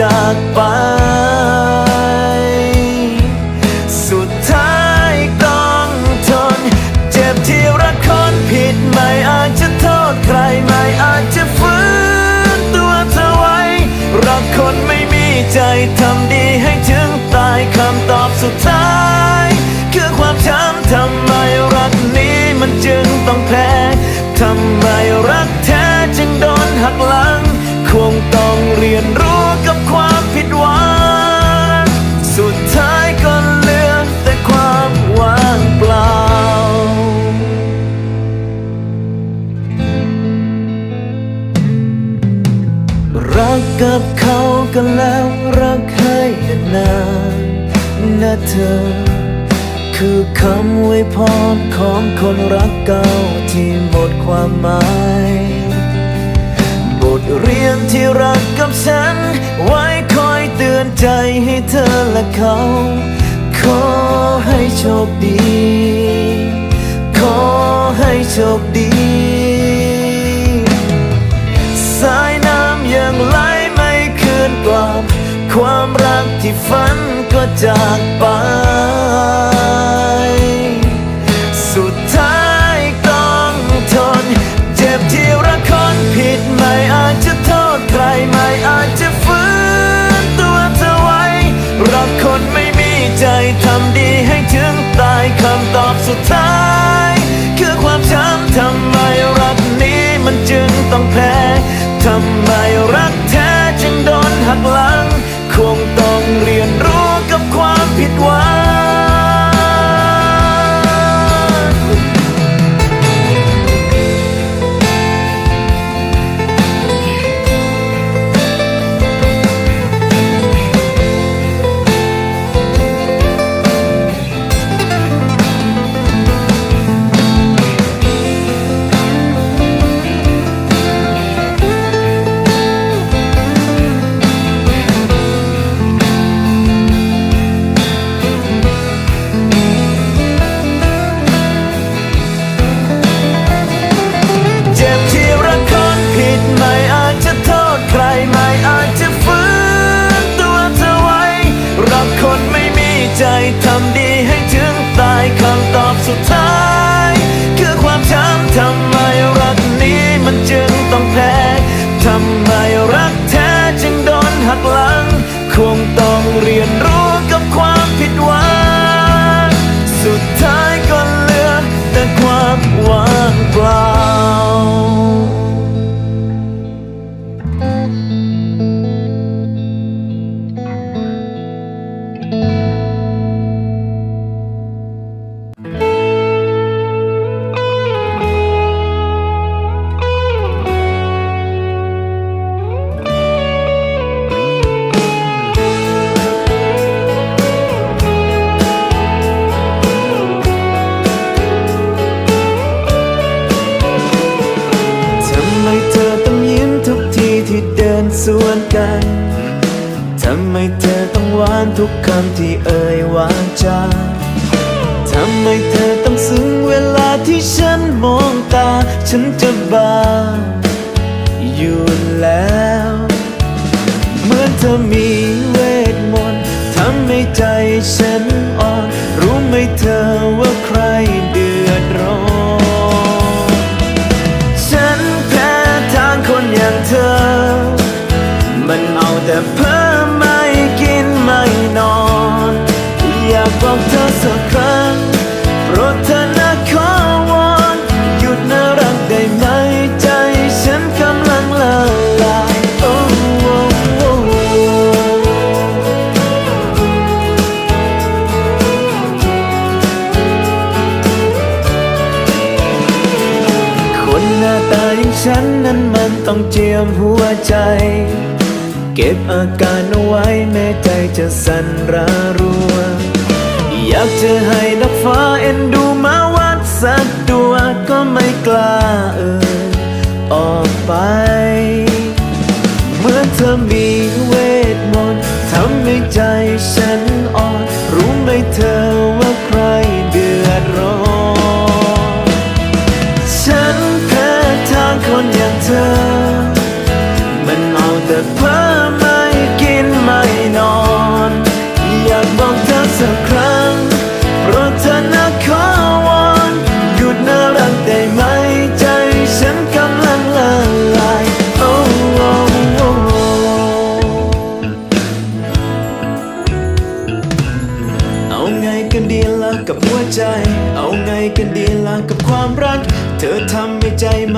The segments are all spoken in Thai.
จากไป สุดท้ายต้องทน เจ็บที่รักคนผิดไม่อาจจะโทษใครไม่อาจจะฟื้นตัวเธอไว้ รักคนไม่มีใจทำดีให้ถึงตายคำตอบสุดท้าย คือความช้ำทำไมรักนี้มันจึงต้องแพ้ทำไม เธอ คือคำไวยพรของคนรักเก่าที่หมดความหมาย บทเรียนที่รักกับฉัน ไว้คอยเตือนใจให้เธอและเขา ขอให้โชคดี ขอให้โชคดี ที่ฝันก็จากไป สุดท้ายต้องทน เจ็บที่รักคนผิดไม่อาจจะโทษใครไม่อาจจะฟื้นตัวเธอไว้ รักคนไม่มีใจทำดีให้ถึงตายคำตอบสุดท้าย คือความช้ำทำไมรักนี้มันจึงต้องแพ้ทำไมรักแท้จึงโดนหักหลัง สวนกัน ทำไมเธอต้องหวานทุกคำที่เอ่ยวาจาทำไมเธอต้องซึ้งเวลาที่ฉันมองตา ฉันจะบ้าอยู่แล้ว เหมือนเธอมีเวทมนต์ทำให้ใจฉันอ่อน รู้ไหมเธอว่าใครเดือดร้อนันนั้นมันต้องเจียมหัวใจ เก็บอาการเอาไว้แม้ใจจะสั่นระรัว อยากจะให้นักฟ้าเอ็นดูมาวัดสักตัวก็ไม่กล้าเอ่ยออกไป เมื่อเธอมีเวทมนต์ทำให้ใจฉันอ่อน รู้ไหมเธอว่าใครเดือดร้อน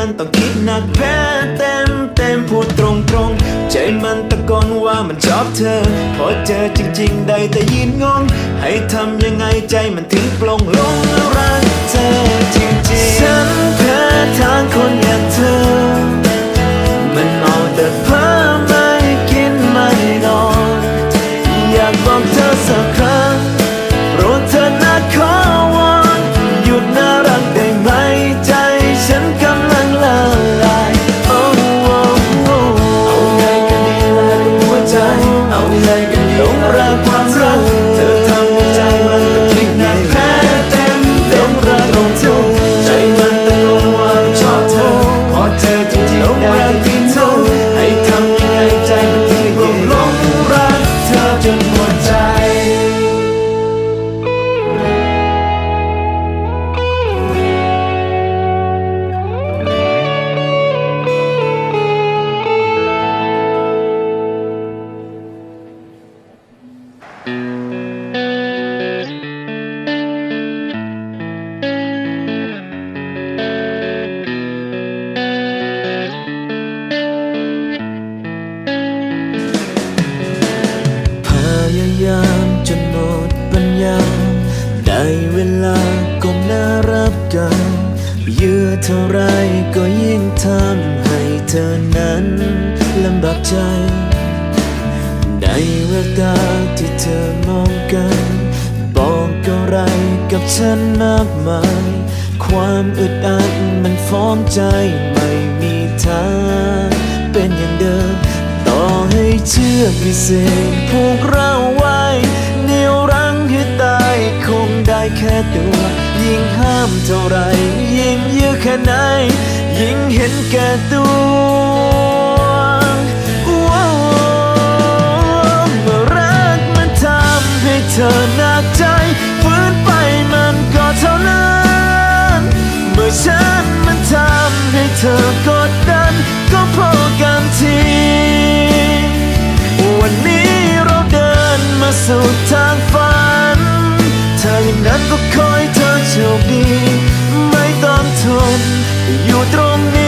มันต้องคิดหนักแพ้เต็มเต็มพูดตรงตรงใจมันตะโกนว่ามันชอบเธอ พอเจอจริง ๆ ได้แต่ยินงง ให้ทำยังไงใจมันถึงปลงลงรักเธอจริงๆฉันแพ้ทางคนอย่างเธอ มันเอาแต่เพ้อไม่กินไม่นอน อยากบอกเธอสัก กับฉันมากมาย ความอึดอัดมันฟ้องใจไม่มีทางเป็นอย่างเดิม ต่อให้เชือกพิเศษผูกเราไว้เหนียวรั้งให้ตายคงได้แค่ตัว ยิ่งห้ามเท่าไร ยิ่งยื้อแค่ไหน ยิ่งเห็นแก่ตัวว้าวเมื่อรักมันทำให้เธอหนักใจ เท่านั้น เมื่อฉันมันทำให้เธอกดดัน ก็พอกันที วันนี้เราเดินมาสู่ทางฝัน เธออย่างนั้นก็คอยเธอโชคดี ไม่ต้องทนอยู่ตรงนี้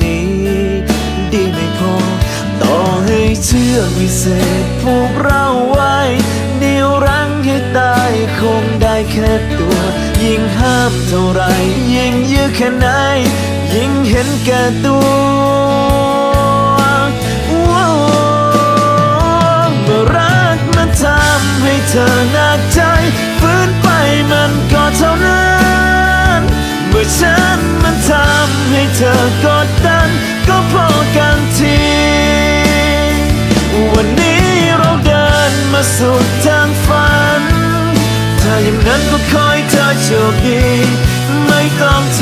น ต่อให้เชื่อวิเศษผูกเราไว้เดียวรั้งให้ตายคงได้แค่ตัว ยิ่งห้ามเท่าไรยิ่งยื้อแค่ไหน ยิ่งเห็นแก่ตัวเมรักมันทำให้เธอหนักใจฝืนไปมันก็เท่านั้น เมื่อฉันมันทำให้เธอกดดัน ก็พอกันที สุดทางฝัน ถ้าอย่างนั้นก็คอยเธอโชคดี ไม่ต้องท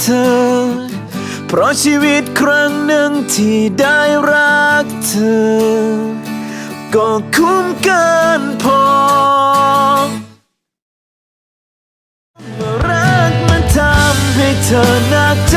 เธอ เพราะชีวิตครั้งหนึ่งที่ได้รักเธอ ก็คุ้มเกินพอเมื่อรักมันทำให้เธอหนักใจ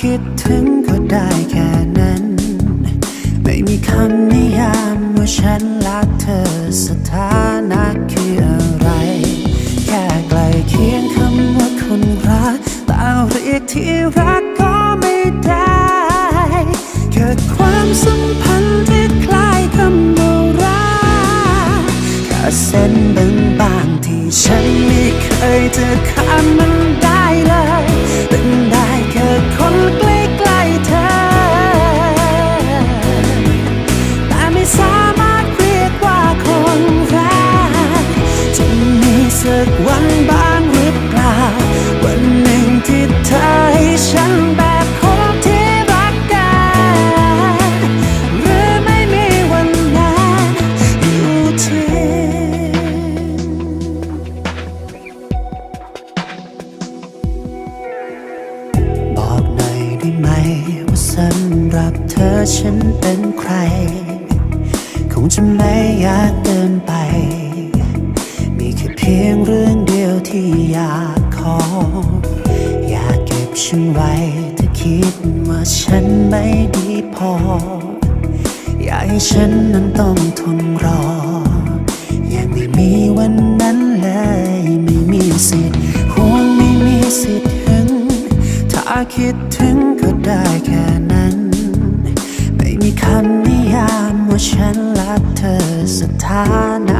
คิดถึงก็ได้แค่นั้น ไม่มีคำนิยาม สักวันบ้างหรือเปล่า วันหนึ่งที่เธอ อยากเก็บฉันไว้ถ้าคิดว่าฉันไม่ดีพอ อยากให้ฉันนั้นต้องทนรอ ยังไม่มีวันนั้นเลยไม่มีสิทธิ์ห่วงไม่มีสิทธิ์ถึง ถ้าคิดถึงก็ได้แค่นั้น ไม่มีคำนิยามว่าฉันรักเธอสถานะ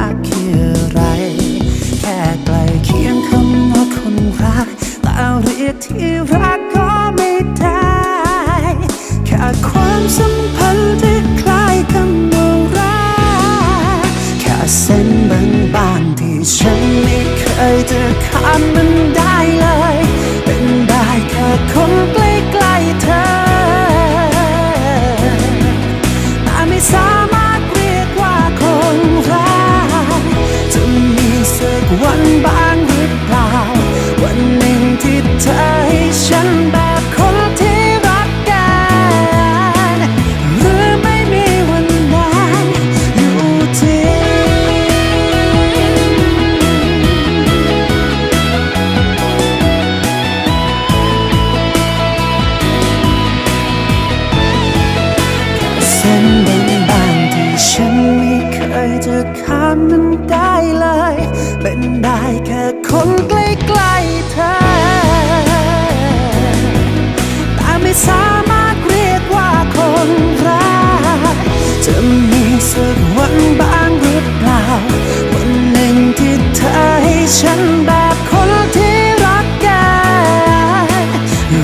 ฉันแบบคนที่รักแก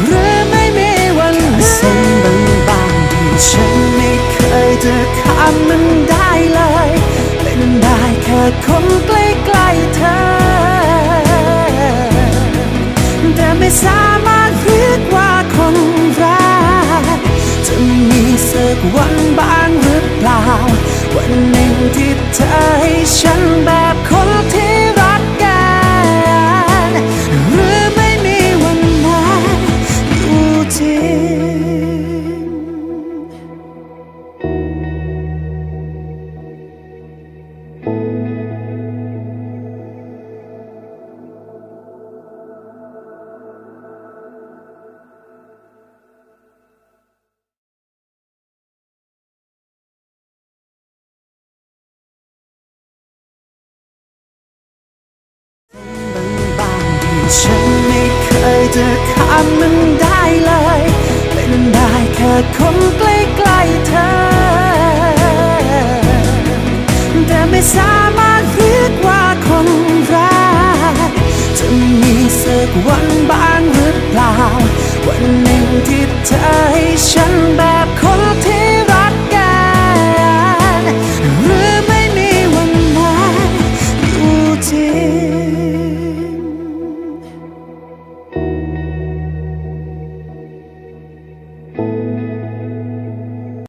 หรือไม่มีวันสิ้นบางบางที่ฉันไม่เคยจะข้ามมันได้เลย เป็นได้แค่คนใกล้ๆเธอ แต่ไม่สามารถเรียกว่าคนรักจะมีสักวันบ้างหรือเปล่า วันหนึ่งที่เธอให้ฉันแบบ